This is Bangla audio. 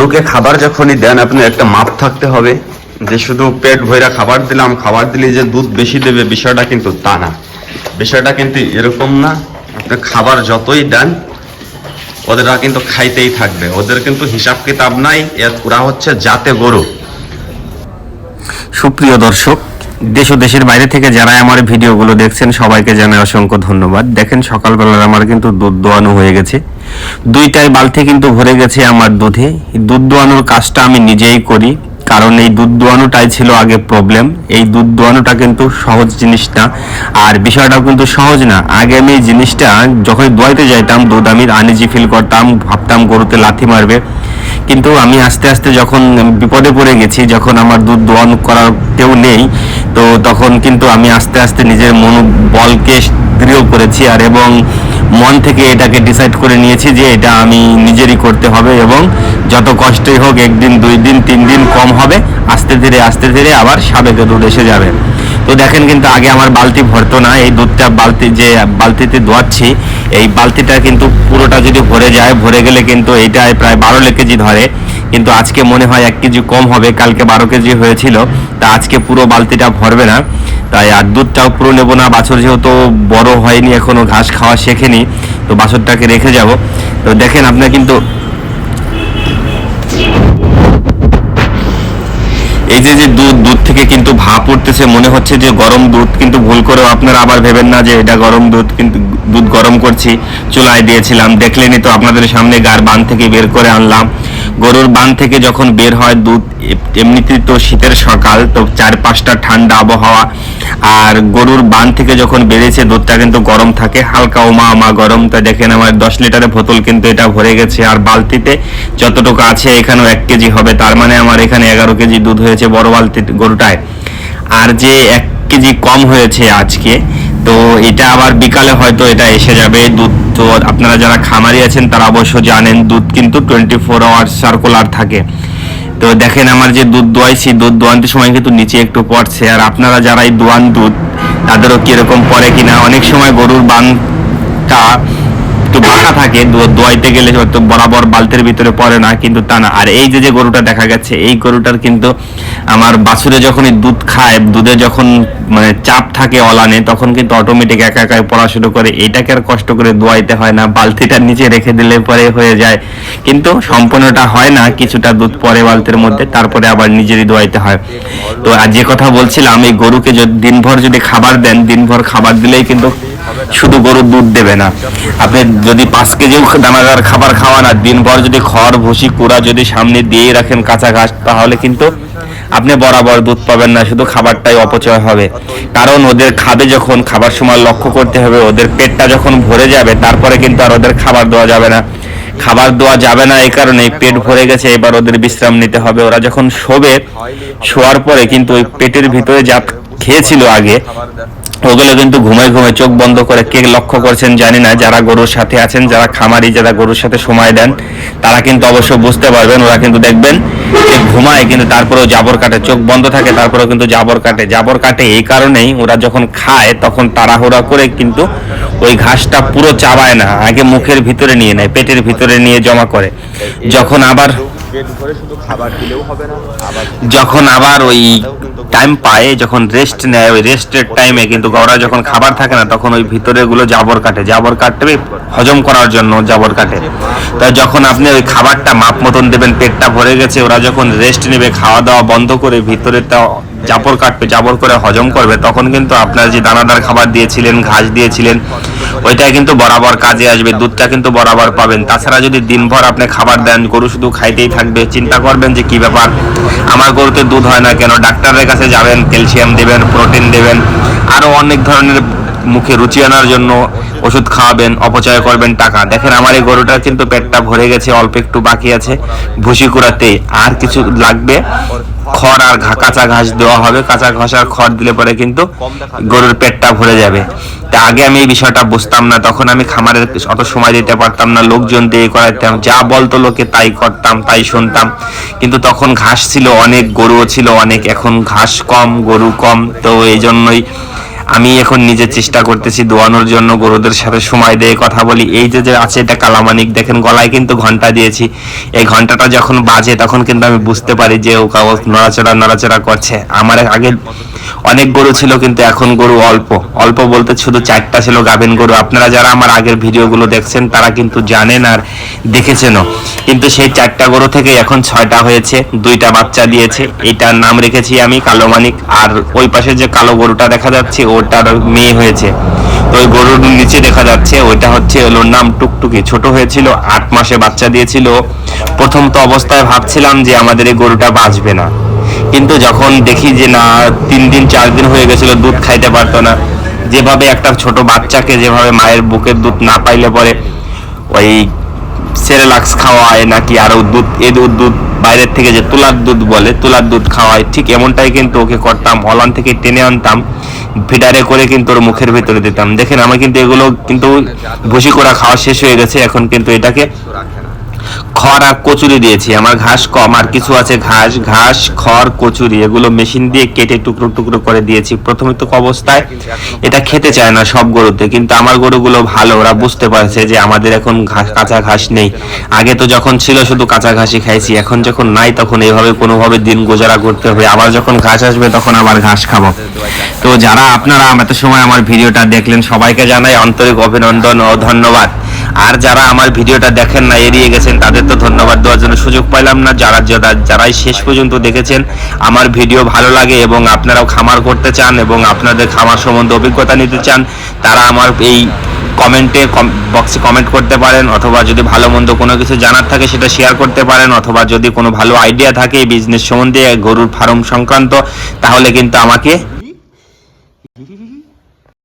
গরুকে খাবার যখনই দেন আপনি একটা মাপ থাকতে হবে যে শুধু পেট ভইরা খাবার দিলাম, খাবার দিলে যে দুধ বেশি দেবে, বিষয়টা কিন্তু তা না। বিষয়টা কিন্তু এরকম না। আপনি খাবার যতই দেন, ওদেররা কিন্তু খাইতেই থাকবে। ওদের কিন্তু হিসাব কিতাব নাই, এর ওরা হচ্ছে জাতে গরু। সুপ্রিয় দর্শক, দেশ ও দেশের বাইরে থেকে যারা আমার ভিডিওগুলো দেখছেন, সবাইকে জানাই অসংখ্য ধন্যবাদ। দেখেন, সকালবেলার আমার কিন্তু দুধ দোয়ানো হয়ে গেছে। দুইটাই বালতি কিন্তু ভরে গেছে আমার দুধে। দুধ দোয়ানোর কাজটা আমি নিজেই করি, কারণ এই দুধ দোয়ানোটাই ছিল আগে প্রবলেম এই দুধ দোয়ানোটা কিন্তু সহজ জিনিস না। আর বিষয়টাও কিন্তু সহজ না। আগে আমি এই জিনিসটা যখন দোয়াইতে যাইতাম, দুধ আমি আনিজি ফিল করতাম, ভাবতাম গরুতে লাথি মারবে। কিন্তু আমি আস্তে আস্তে যখন বিপদে পড়ে গেছি, যখন আমার দুধ দোয়ান করার কেউ নেই, তো তখন কিন্তু আমি আস্তে আস্তে নিজের মনোবলকে দৃঢ় করেছি। আর এবং মন থেকে এটাকে ডিসাইড করে নিয়েছি যে এটা আমি নিজেরই করতে হবে এবং যত কষ্টই হোক, একদিন, দুই দিন, তিন দিন কম হবে, আস্তে ধীরে আস্তে ধীরে আবার সাবেকে দুধ এসে যাবে। তো দেখেন কিন্তু আগে আমার বালতি ভরতো না, এই দুধটা বালতি যে বালতিতে দোয়াচ্ছি, এই বালতিটা কিন্তু পুরোটা যদি ভরে যায়, ভরে গেলে কিন্তু এইটায় প্রায় বারো কেজি ধরে। কিন্তু আজকে মনে হয় এক কেজি কম হবে, কালকে বারো কেজি হয়েছিল, তা আজকে পুরো বালতিটা ভরবে না। তাই আর দুধটাও পুরো নেব না। বাছর যেহেতু বড় হয়নি, এখনও ঘাস খাওয়া শেখেনি, তো বাছরটাকে রেখে যাব। তো দেখেন আপনার কিন্তু এই যে যে দুধ দুধ থেকে কিন্তু ভাপ উঠতেছে, মনে হচ্ছে যে গরম দুধ, কিন্তু ভুল করেও আপনারা আবার ভেবেন না যে এটা গরম দুধ, কিন্তু দুধ গরম করছি। চুলায় দিয়েছিলাম, দেখলেনই তো আপনাদের সামনে গার বান থেকে বের করে আনলাম। গরুর বান থেকে যখন বের হয়, দুধ এমনিতেই তো শীতের সকাল, তো চার পাঁচটা ঠান্ডা আবহাওয়া। আর গরুর বান থেকে যখন বেরিয়েছে, দুধটা কিন্তু গরম থাকে, হালকা ওমা আমা গরম। তো দেখেন আমার দশ লিটারের বোতল কিন্তু এটা ভরে গেছে। আর বালতিতে যতটুকু আছে, এখানেও এক কেজি হবে। তার মানে আমার এখানে এগারো কেজি দুধ হয়েছে বড় বালতি গরুটায়। আর যে এক কেজি কম হয়েছে আজকে, তো এটা আবার বিকালে হয়তো এটা এসে যাবে। দুধ তো আপনারা যারা খামারি আছেন, তারা অবশ্য জানেন, দুধ কিন্তু টোয়েন্টি ফোর আওয়ার্স সার্কুলার থাকে। তো দেখেন আমার যে দুধ দোয়াইছি দুধ দোয়ানোর সময় কিন্তু নিচে একটু পড়ছে। আর আপনারা যারা এই দোয়ান দুধ, তাদেরও কীরকম পড়ে কিনা? অনেক সময় গরুর বানটা একটু বাঁকা থাকে দোয়াইতে গেলে হয়তো বরাবর বালতির ভিতরে পড়ে না, কিন্তু তা না। আর এই যে যে গরুটা দেখা গেছে, এই গরুটার কিন্তু আমার বাছুরে যখনই দুধ খায়, দুধে যখন মানে চাপ থাকে অলানে, তখন কিন্তু অটোমেটিক একা একাই পড়া শুরু করে। এটাকে আর কষ্ট করে দোয়াইতে হয় না বালতিটার নিচে রেখে দিলে পরে হয়ে যায়। কিন্তু সম্পূর্ণটা হয় না, কিছুটা দুধ পরে বালতির মধ্যে, তারপরে আবার নিজেরই দোয়াইতে হয়। তো আর যে কথা বলছিলাম, এই গরুকে যদি, দিনভর যদি খাবার দেন, দিনভর খাবার দিলেই কিন্তু শুধু গরুর দুধ দেবে না। আপনি যদি পাঁচ কেজিও দানাদার খাবার খাওয়ান আর দিনভর যদি খড়, ভুসি, কুড়া যদি সামনে দিয়ে রাখেন কাঁচা ঘাস, তাহলে কিন্তু আপনি বরাবর দুধ পাবেন না, শুধু খাবারটাই অপচয় হবে। কারণ ওদের খাবে যখন, খাবার সময় লক্ষ্য করতে হবে, ওদের পেটটা যখন ভরে যাবে, তারপরে কিন্তু আর ওদের খাবার দেওয়া যাবে না। খাবার দেওয়া যাবে না এই কারণে পেট ভরে গেছে, এবার ওদের বিশ্রাম নিতে হবে। ওরা যখন শোবে, শোয়ার পরে কিন্তু ওই পেটের ভিতরে যা খেয়েছিল আগে ওগুলো কিন্তু ঘুমায় ঘুমায় চোখ বন্ধ করে কে লক্ষ্য করছেন জানি না। যারা গরুর সাথে আছেন, যারা খামারি, যারা গরুর সাথে সময় দেন, তারা কিন্তু অবশ্য বুঝতে পারবেন, ওরা কিন্তু দেখবেন যে ঘুমায় কিন্তু তারপরেও জাবর কাটে, চোখ বন্ধ থাকে, তারপরেও কিন্তু জাবর কাটে। জাবর কাটে এই কারণেই ওরা যখন খায়, তখন তাড়াহুড়া করে কিন্তু ওই ঘাসটা পুরো চাবায় না, আগে মুখের ভিতরে নিয়ে নেয়, পেটের ভিতরে নিয়ে জমা করে। যখন আবার পেট ভরে শুধু খাবার দিলেও হবে না আবার যখন আবার ওই টাইম পায় যখন রেস্ট নেয় ওই রেস্টের টাইমে কিন্তু ওরা যখন খাবার থাকে না তখন ওই ভিতরে গুলো জাবর কাটে। জাবর কাটবে হজম করার জন্য জাবর কাটে। তাই যখন আপনি ওই খাবারটা মাপ মতন দেবেন পেটটা ভরে গেছে ওরা যখন রেস্ট নেবে খাওয়া দাওয়া বন্ধ করে ভিতরেটা জাবর কাটবে, জাবর করে হজম করবে, তখন কিন্তু আপনার যে দানাদার খাবার দিয়েছিলেন, ঘাস দিয়েছিলেন, ওইটা কিন্তু বরাবর কাজে আসবে, দুধটা কিন্তু বরাবর পাবেন। তাছাড়া যদি দিনভর আপনি খাবার দেন, গরু শুধু খাইতেই থাকবে, চিন্তা করবেন যে কি ব্যাপার? আমার গরুতে দুধ হয় না কেন? ডাক্তারের কাছে যাবেন, ক্যালসিয়াম দেবেন, প্রোটিন দেবেন আরও অনেক ধরনের মুখে রুচি আনার জন্য ওষুধ খাওয়াবেন, অপচয় করবেন টাকা। দেখেন আমার এই গরুটার কিন্তু পেটটা ভরে গেছে, অল্প একটু বাকি আছে, ভুসি কুড়াতে আর কিছু লাগবে? খড় আর কাঁচা ঘাস দেওয়া হবে। কাঁচা ঘাস আর খড় দিলে পরে কিন্তু গরুর পেটটা ভরে যাবে। তা আগে আমি এই বিষয়টা বুঝতাম না। তখন আমি খামারের অত সময় দিতে পারতাম না। লোকজন দিয়ে করাতাম। যা বলতো লোকে তাই করতাম, তাই শুনতাম। কিন্তু তখন ঘাস ছিল, অনেক গরুও ছিল, অনেক। এখন ঘাস কম, গরু কম। তো এই জন্যই আমি এখন নিজে চেষ্টা করতেছি দোয়ানোর জন্য, গরুদের সাথে সময় দিয়ে কথা বলি। এই যে যে আছে, এটা কালামানিক, দেখেন গলায় কিন্তু ঘণ্টা দিয়েছি। এই ঘন্টাটা যখন বাজে, তখন কিন্তু আমি বুঝতে পারি যে ও কাগজ নড়াচড়া নড়াচড়া করছে। আমার আগে অনেক গরু ছিল, কিন্তু এখন গরু অল্প। অল্প বলতে শুধু চারটা ছিল গাভিন গরু। আপনারা যারা আমার আগের ভিডিওগুলো দেখছেন, তারা কিন্তু জানেন আর দেখেছেনও। কিন্তু সেই চারটা গরু থেকে এখন ছয়টা হয়েছে, দুইটা বাচ্চা দিয়েছে। এটার নাম রেখেছি আমি কালো মানিক আর ওই পাশে যে কালো গরুটা দেখা যাচ্ছে ওটার মেয়ে হয়েছে। তো ওই গরুর নিচে দেখা যাচ্ছে, ওইটা হচ্ছে ওর নাম টুকটুকি। ছোট হয়েছিল, আট মাসে বাচ্চা দিয়েছিল। প্রথম তো অবস্থায় ভাবছিলাম যে আমাদের এই গরুটা বাঁচবে না। কিন্তু যখন দেখি যে না, তিন দিন, চার দিন হয়ে গেছিল, দুধ খাইতে পারতো না। যেভাবে একটা ছোট বাচ্চাকে যেভাবে মায়ের বুকের দুধ না পাইলে পরে ওই সেরেলাক্স খাওয়ায় নাকি আরও দুধ, এ দুধ দুধ বাইরের থেকে যে তুলার দুধ বলে, তুলার দুধ খাওয়ায়, ঠিক এমনটাই কিন্তু ওকে করতাম, হলান থেকে টেনে আনতাম ফিডারে করে কিন্তু ওর মুখের ভেতরে দিতাম। দেখেন, আমার কিন্তু এগুলো কিন্তু ভুসি করা খাওয়া শেষ হয়ে গেছে, এখন কিন্তু এটাকে খড় আর কচুরি দিয়েছি। আমার ঘাস কম, আর কিছু আছে ঘাস ঘাস, খড়, কচুরি, এগুলো মেশিন দিয়ে কেটে টুকরো টুকরো করে দিয়েছি। প্রথমে তো অবস্থায় এটা খেতে চায় না সব গরুতে, কিন্তু আমার গরুগুলো ভালো, ওরা বুঝতে পারছে যে আমাদের এখন ঘাস কাঁচা ঘাস নেই। আগে তো যখন ছিল শুধু কাঁচা ঘাসই খাইছি, এখন যখন নাই তখন এইভাবে কোনোভাবে দিন গুজারা করতে হবে। আবার যখন ঘাস আসবে তখন আবার ঘাস খাব। তো যারা আপনারা এত সময় আমার ভিডিওটা দেখলেন, সবাইকে জানাই আন্তরিক অভিনন্দন ও ধন্যবাদ। আর যারা আমার ভিডিওটা দেখেন না, এড়িয়ে গেছেন, তাদের তো ধন্যবাদ দেওয়ার জন্য সুযোগ পাইলাম না। যারা যারা যারাই শেষ পর্যন্ত দেখেছেন, আমার ভিডিও ভালো লাগে এবং আপনারাও খামার করতে চান এবং আপনাদের খামার সম্বন্ধে অভিজ্ঞতা নিতে চান, তারা আমার এই কমেন্টে বক্সে কমেন্ট করতে পারেন, অথবা যদি ভালো মন্দ কোনো কিছু জানার থাকে সেটা শেয়ার করতে পারেন, অথবা যদি কোনো ভালো আইডিয়া থাকে বিজনেস সম্বন্ধে, গরুর ফার্ম সংক্রান্ত, তাহলে কিন্তু আমাকে